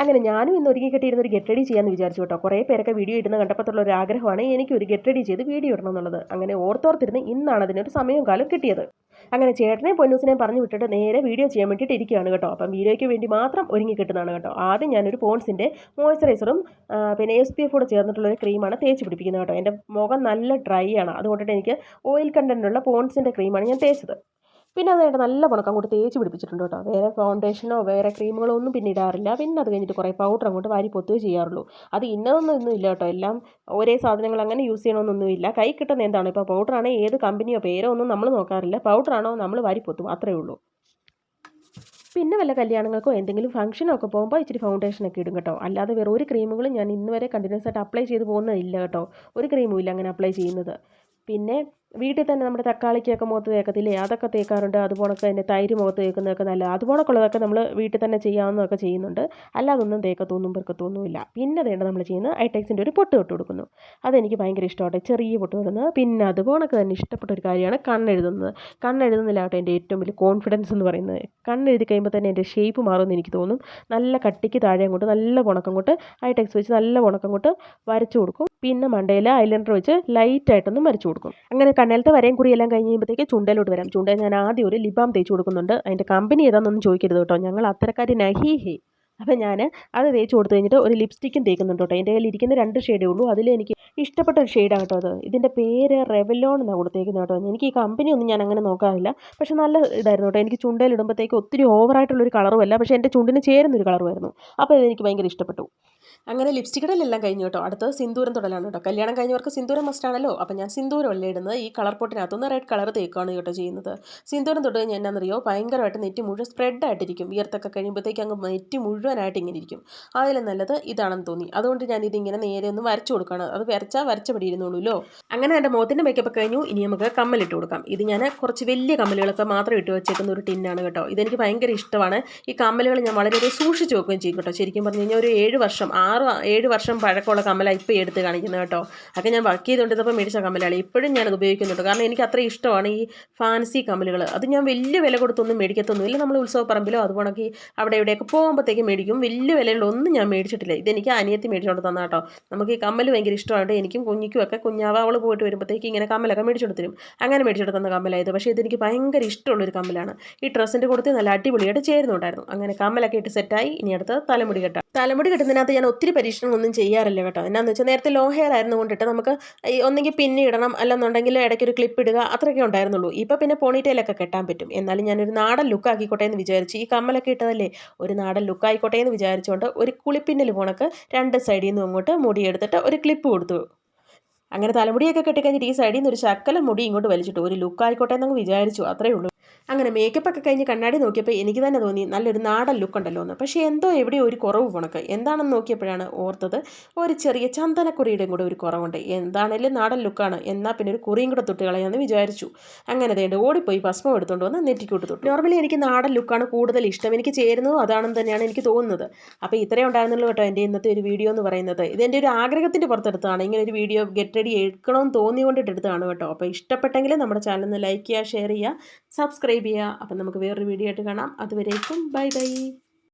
അങ്ങനെ ഞാനും ഇന്ന് ഒരുങ്ങി കെട്ടിയിരുന്ന ഒരു ഗെറ്റ് റെഡി ചെയ്യാമെന്ന് വിചാരിച്ചു കേട്ടോ. കുറേ പേരൊക്കെ വീഡിയോ ഇടുന്ന കണ്ടപ്പോഴത്തുള്ള ഒരു ആഗ്രഹമാണ് എനിക്ക് ഒരു ഗെറ്റ് റെഡി ചെയ്ത് വീഡിയോ ഇടണം എന്നുള്ളത്. അങ്ങനെ ഓർത്തോർത്തിരുന്ന് ഇന്നാണ് അതിനൊരു സമയവും കാലം കിട്ടിയത്. അങ്ങനെ ചേട്ടനെ പൊന്നൂസിനെയും പറഞ്ഞു വിട്ടിട്ട് നേരെ വീഡിയോ ചെയ്യാൻ വേണ്ടിയിട്ട് ഇരിക്കുകയാണ് കേട്ടോ. അപ്പം വീഡിയോയ്ക്ക് വേണ്ടി മാത്രം ഒരുങ്ങി കിട്ടുന്നതാണ് കേട്ടോ. ആദ്യം ഞാനൊരു പോൺസിന്റെ മോയ്സ്ചറൈസറും പിന്നെ എസ് പി എഫോട് കൂടെ ചേർന്നിട്ടുള്ള ഒരു ക്രീമാണ് തേച്ച് പിടിപ്പിക്കുന്നത് കേട്ടോ. എന്റെ മുഖം നല്ല ഡ്രൈ ആണ്. അതുകൊണ്ടിട്ട് എനിക്ക് ഓയിൽ കണ്ടന്റുള്ള പോൺസിന്റെ ക്രീമാണ് ഞാൻ തേച്ചത്. പിന്നെ അതായിട്ട് നല്ല ഉണക്കം അങ്ങോട്ട് തേച്ച് പിടിപ്പിച്ചിട്ടുണ്ട് കേട്ടോ. വേറെ ഫൗണ്ടേഷനോ വേറെ ക്രീമുകളോ ഒന്നും പിന്നെ ഇടാറില്ല. പിന്നെ അത് കഴിഞ്ഞിട്ട് കുറേ പൗഡർ അങ്ങോട്ട് വാരി പൊത്തുകയേ ചെയ്യാറുള്ളൂ. അത് ഇന്നതൊന്നും ഇല്ല കേട്ടോ. എല്ലാം ഒരേ സാധനങ്ങൾ അങ്ങനെ യൂസ് ചെയ്യണമെന്നൊന്നുമില്ല കൈ കിട്ടുന്ന എന്താണ്? ഇപ്പോൾ പൗഡറാണോ ഏത് കമ്പനിയോ പേരോ ഒന്നും നമ്മൾ നോക്കാറില്ല. പൗഡറാണോ നമ്മൾ വാരി പൊത്തും. അത്രയേ ഉള്ളൂ. പിന്നെ വല്ല കല്യാണങ്ങൾക്കോ എന്തെങ്കിലും ഫംഗ്ഷനോ ഒക്കെ പോകുമ്പോൾ ഇച്ചിരി ഫൗണ്ടേഷനൊക്കെ ഇടും കേട്ടോ. അല്ലാതെ വേറെ ഒരു ക്രീമുകളും ഞാൻ ഇന്ന് വരെ കണ്ടിന്യൂസ് ആയിട്ട് അപ്ലൈ ചെയ്ത് പോകുന്നതില്ല കേട്ടോ. ഒരു ക്രീമും ഇല്ല അങ്ങനെ അപ്ലൈ ചെയ്യുന്നത്. പിന്നെ വീട്ടിൽ തന്നെ നമ്മുടെ തക്കാളിക്കൊക്കെ മുഖത്ത് തേക്കത്തില്ലേ? അതൊക്കെ തേക്കാറുണ്ട്. അതുപോലൊക്കെ തന്നെ തൈര് മുഖത്ത് തേക്കുന്നതൊക്കെ നല്ല അതുപോലൊക്കെയുള്ളതൊക്കെ നമ്മൾ വീട്ടിൽ തന്നെ ചെയ്യാവുന്നതൊക്കെ ചെയ്യുന്നുണ്ട്. അല്ലാതൊന്നും തേക്കത്തൊന്നും പെറുക്കത്തൊന്നുമില്ല പിന്നെ വേണ്ട നമ്മൾ ചെയ്യുന്നത് ഐടെക്സിന്റെ ഒരു പൊട്ട് തൊട്ട് കൊടുക്കുന്നു. അതെനിക്ക് ഭയങ്കര ഇഷ്ടമാണ് ചെറിയ പൊട്ട് തൊടുന്നത്. പിന്നെ അതുപോലൊക്കെ തന്നെ ഇഷ്ടപ്പെട്ട ഒരു കാര്യമാണ് കണ്ണെഴുതുന്നത്. കണ്ണെഴുതുന്നില്ലാവട്ടെ എന്റെ ഏറ്റവും വലിയ കോൺഫിഡൻസ് എന്ന് പറയുന്നത്. കണ്ണെഴുതി കഴിയുമ്പോൾ തന്നെ എന്റെ ഷേപ്പ് മാറുമെന്ന് എനിക്ക് തോന്നും. നല്ല കട്ടിക്ക് താഴെ അങ്ങോട്ട് നല്ല ഉണക്കം കൊണ്ട് ഐടെക്സ് വെച്ച് നല്ല ഉണക്കം കൊണ്ട് വരച്ചു കൊടുക്കും. പിന്നെ മണ്ടയിൽ ഐലൻഡർ വെച്ച് ലൈറ്റായിട്ടൊന്നും വരച്ചു കൊടുക്കും. അങ്ങനെ കണ്ണലത്തെ വരയും കുറിയെല്ലാം കഴിഞ്ഞ് കഴിയുമ്പോഴത്തേക്ക് ചുണ്ടയിലോട്ട് വരാം. ചുണ്ടയിൽ ഞാൻ ആദ്യം ഒരു ലിബാം തേച്ച് കൊടുക്കുന്നുണ്ട്. അതിന്റെ കമ്പനി ഏതാണെന്നൊന്നും ചോദിക്കരുത് കേട്ടോ. ഞങ്ങൾ അത്തരക്കാരി നഹി ഹേ. അപ്പം ഞാൻ അത് തേച്ച് കൊടുത്തു കഴിഞ്ഞിട്ട് ഒരു ലിപ്സ്റ്റിക്കും തേക്കുന്നുണ്ട് കേട്ടോ. എന്റെ കയ്യിൽ ഇരിക്കുന്ന രണ്ട് ഷെയ്ഡേ ഉള്ളൂ. അതിൽ എനിക്ക് ഇഷ്ടപ്പെട്ട ഒരു ഷെയ്ഡാണ് കേട്ടോ അത്. ഇതിന്റെ പേര് റെവലോൺ എന്നാണ് കൊടുത്തേക്കുന്നത് കേട്ടോ. എനിക്ക് ഈ കമ്പനി ഒന്നും ഞാൻ അങ്ങനെ നോക്കാറില്ല. പക്ഷേ നല്ല ഇതായിരുന്നു കേട്ടോ. എനിക്ക് ചുണ്ടയിലിടുമ്പോഴത്തേക്ക് ഒത്തിരി ഓവറായിട്ടുള്ളൊരു കളറും അല്ല. പക്ഷേ എന്റെ ചുണ്ടിന് ചേരുന്നൊരു കളറുമായിരുന്നു അപ്പോൾ ഇതെനിക്ക് ഭയങ്കര ഇഷ്ടപ്പെട്ടു. അങ്ങനെ ലിപ്സ്റ്റിക്കടലെല്ലാം കഴിഞ്ഞു കേട്ടോ. അടുത്തത് സിന്ദൂരം തുടലാണ് കേട്ടോ. കല്യാണം കഴിഞ്ഞവർക്ക് സിന്ദൂരം മസ്റ്റാണല്ലോ അപ്പോൾ ഞാൻ സിന്ദൂരം അല്ലേ ഇടുന്നത്? ഈ കളർ പൊട്ടിനകത്തുനിന്ന് റെഡ് കളർ തേക്കുകയാണ് കേട്ടോ ചെയ്യുന്നത്. സിന്ദൂരം തൊട്ട് കഴിഞ്ഞാൽ എന്നാണെന്നറിയോ ഭയങ്കരമായിട്ട് നെറ്റി മുഴുവൻ സ്പ്രെഡ് ആയിട്ടിരിക്കും. വിയർത്തൊക്കെ കഴിയുമ്പോഴത്തേക്ക് അങ്ങ് നെറ്റി മുഴുവനായിട്ട് ഇങ്ങനെ ഇരിക്കും. അതിൽ നല്ലത് ഇതാണെന്ന് തോന്നി. അതുകൊണ്ട് ഞാൻ ഇതിങ്ങനെ നേരെ ഒന്ന് വരച്ചു കൊടുക്കുകയാണ്. അത് വരച്ചാൽ വരച്ചപടി ഇരുന്നുള്ളൂല്ലോ അങ്ങനെ എന്റെ മുഖത്തിന്റെ മേക്കപ്പ് കഴിഞ്ഞു. ഇനി നമുക്ക് കമ്മലിട്ട് കൊടുക്കാം. ഇത് ഞാൻ കുറച്ച് വലിയ കമ്മലുകളൊക്കെ മാത്രം ഇട്ട് വെച്ചേക്കുന്ന ഒരു ടിന്നാണ് കേട്ടോ. ഇതെനിക്ക് ഭയങ്കര ഇഷ്ടമാണ്. ഈ കമ്മലുകൾ ഞാൻ വളരെയധികം സൂക്ഷിച്ച് വെക്കുകയും ചെയ്യും കേട്ടോ. ശരിക്കും പറഞ്ഞു കഴിഞ്ഞാൽ ഒരു ഏഴ് വർഷം ആറ് ഏഴ് വർഷം പഴക്കമുള്ള കമ്മലാണ് ഇപ്പോൾ എടുത്ത് കാണിക്കുന്നത് കേട്ടോ. അതൊക്കെ ഞാൻ വർക്ക് ചെയ്തുകൊണ്ടിരുന്നപ്പോൾ മേടിച്ച കമ്മലാണ് ഇപ്പോഴും ഞാനത് ഉപയോഗിക്കുന്നുണ്ട്. കാരണം എനിക്ക് അത്ര ഇഷ്ടമാണ് ഈ ഫാൻസി കമ്മലുകൾ അത് ഞാൻ വലിയ വില കൊടുത്തൊന്നും മേടിക്കത്തൊന്നുമില്ല നമ്മൾ ഉത്സവപ്പറമ്പിലോ അതുപോണക്കി അവിടെ ഇവിടെയൊക്കെ പോകുമ്പോഴത്തേക്ക് മേടിക്കും. വലിയ വിലയുള്ളൊന്നും ഞാൻ മേടിച്ചിട്ടില്ല. ഇതെനിക്ക് അനിയത്തി മേടിച്ചുകൊണ്ട് തന്ന കേട്ടോ. നമുക്ക് ഈ കമ്മൽ ഭയങ്കര ഇഷ്ടമായിട്ട് എനിക്കും കുഞ്ഞിക്കും ഒക്കെ കുഞ്ഞാവ അവൾ പോയിട്ട് വരുമ്പോഴത്തേക്ക് ഇങ്ങനെ കമ്മലൊക്കെ മേടിച്ചെടുത്ത് തരും. അങ്ങനെ മേടിച്ചെടുത്ത് തന്ന കമ്മലായത്. പക്ഷേ ഇതെനിക്ക് ഭയങ്കര ഇഷ്ടമുള്ളൊരു കമ്മലാണ്. ഈ ഡ്രസ്സിന്റെ കൊടുത്ത് നല്ല അടിപൊളിയായിട്ട് ചേരുന്നുണ്ടായിരുന്നു. അങ്ങനെ കമ്മലൊക്കെ ഇട്ട് സെറ്റായി ഇനി അടുത്ത് തലമുടി കെട്ടാം. തലമുടി കെട്ടുന്നതിനകത്ത് ഞാൻ ഒത്തിരി പരീക്ഷണങ്ങളൊന്നും ചെയ്യാറില്ല കേട്ടോ. എന്നാന്ന് വെച്ചാൽ നേരത്തെ ലോ ഹെയർ ആയിരുന്നു കൊണ്ടിട്ട് നമുക്ക് ഒന്നെങ്കിൽ പിന്നെ ഇടണം അല്ലെന്നുണ്ടെങ്കിൽ ഇടയ്ക്കൊരു ക്ലിപ്പ് ഇടുക അത്രയൊക്കെ ഉണ്ടായിരുന്നുള്ളൂ. ഇപ്പോൾ പിന്നെ പോണിറ്റെയിലൊക്കെ കെട്ടാൻ പറ്റും. എന്നാലും ഞാനൊരു നാടൻ ലുക്ക് ആക്കിക്കോട്ടെ എന്ന് വിചാരിച്ചു ഈ കമ്മലൊക്കെ ഇട്ടതല്ലേ ഒരു നാടൻ ലുക്ക് ആയിക്കോട്ടെ എന്ന് വിചാരിച്ചുകൊണ്ട് ഒരു കുളിപ്പിന്നൽ പോണക്ക് രണ്ട് സൈഡിൽ നിന്നും അങ്ങോട്ട് മുടിയെടുത്തിട്ട് ഒരു ക്ലിപ്പ് കൊടുത്തു. അങ്ങനെ തലമുടിയൊക്കെ കെട്ടിക്കഴിഞ്ഞിട്ട് ഈ സൈഡിൽ നിന്ന് ഒരു ശക്കല മുടി ഇങ്ങോട്ട് വലിച്ചിട്ടു. ഒരു ലുക്ക് ആയിക്കോട്ടെ എന്നങ്ങ് വിചാരിച്ചു. അത്രയേ ഉള്ളൂ. അങ്ങനെ മേക്കപ്പ് ഒക്കെ കഴിഞ്ഞ് കണ്ണാടി നോക്കിയപ്പോൾ എനിക്ക് തന്നെ തോന്നി നല്ലൊരു നാടൻ ലുക്ക് ഉണ്ടല്ലോ എന്ന്. പക്ഷേ എന്തോ എവിടെയോ ഒരു കുറവ് പോണക്ക്. എന്താണെന്ന് നോക്കിയപ്പോഴാണ് ഓർത്തത് ഒരു ചെറിയ ചന്ദനക്കുറിയുടെയും കൂടെ ഒരു കുറവുണ്ട്. എന്താണേലും നാടൻ ലുക്കാണ് എന്നാൽ പിന്നെ ഒരു കുറിയും കൂടെ തൊട്ട് കളയാമെന്ന് വിചാരിച്ചു. അങ്ങനെ തേണ്ട ഓടിപ്പോയി ഭസ്മം എടുത്തുകൊണ്ട് വന്ന് നെറ്റിക്കൂട്ട് തൊട്ടു. നോർമലി എനിക്ക് നാടൻ ലുക്കാണ് കൂടുതൽ ഇഷ്ടം. എനിക്ക് ചേരുന്നതും അതാണെന്ന് തന്നെയാണ് എനിക്ക് തോന്നുന്നത്. അപ്പോൾ ഇത്രയും ഉണ്ടായിരുന്നുള്ളൂ കേട്ടോ എന്റെ ഇന്നത്തെ ഒരു വീഡിയോ എന്ന് പറയുന്നത്. ഇതെന്റെ ഒരു ആഗ്രഹത്തിന്റെ പുറത്തെടുത്താണ് ഇങ്ങനെ ഒരു വീഡിയോ ഗെറ്റ് റെഡി എടുക്കണമെന്ന് തോന്നിക്കൊണ്ടിട്ടെടുത്താണ് കേട്ടോ. അപ്പോൾ ഇഷ്ടപ്പെട്ടെങ്കിൽ നമ്മുടെ ചാനൽ ഒന്ന് ലൈക്ക് ചെയ്യുക ഷെയർ ചെയ്യുക സബ്സ്ക്രൈബ് ചെയ്യുക. അപ്പം നമുക്ക് വേറൊരു വീഡിയോ ആയിട്ട് കാണാം. അതുവരേക്കും ബൈ ബൈ.